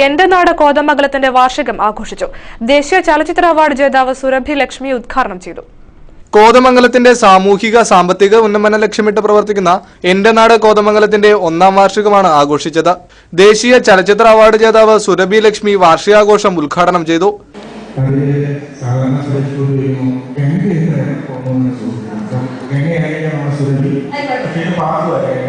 എന്റെ നാട് കോതമംഗലത്തിന്റെ വാർഷികം ആഘോഷിച്ചു. ദേശീയ ചലച്ചിത്ര അവാർഡ് ജേതാവ് സുരഭി ലക്ഷ്മി ഉദ്ഘാടനം ചെയ്തു. കോതമംഗലത്തിന്റെ സാമൂഹിക സാമ്പത്തിക ഉന്നമനം ലക്ഷ്യമിട്ട് പ്രവർത്തിക്കുന്ന എന്റെ നാട് കോതമംഗലത്തിന്റെ ഒന്നാം വാർഷികമാണ് ആഘോഷിച്ചത്. ദേശീയ ചലച്ചിത്ര അവാർഡ് ജേതാവ് സുരഭി ലക്ഷ്മി വാർഷികാഘോഷം ഉദ്ഘാടനം ചെയ്തു. നമ്മുടെ സുരഭി. പക്ഷേ ഇത് വരെ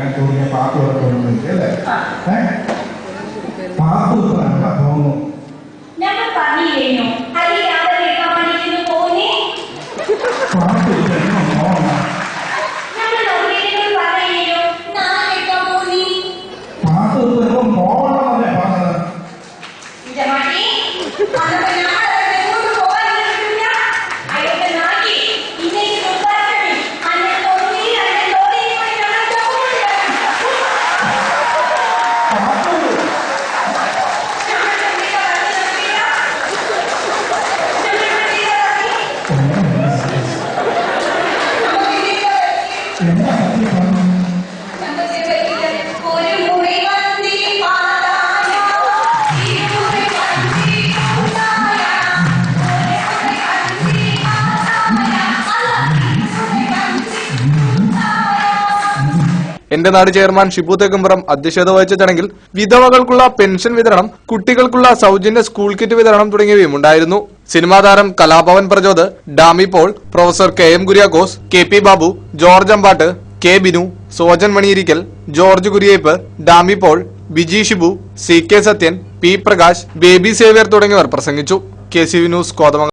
എന്റെ നാട് ചെയർമാൻ ഷിബു തെക്കുംപുറം അധ്യക്ഷത വഹിച്ച ചടങ്ങിൽ വിധവകൾക്കുള്ള പെൻഷൻ വിതരണം കുട്ടികൾക്കുള്ള സൗജന്യ സ്കൂൾ കിറ്റ് വിതരണം തുടങ്ങിയവയും ഉണ്ടായിരുന്നു. സിനിമാ താരം Kalabhavan Prajod Dami Paul professor K M Kuriakose K P Babu George Ambattu K Binu Sojan Maniyirikkal George Kuriyeppu Dami Paul Biji Shibu C K Sathyan P Prakash Baby Xavier തുടങ്ങിയവർ പ്രസംഗിച്ചു. K C V news Kothamangalam.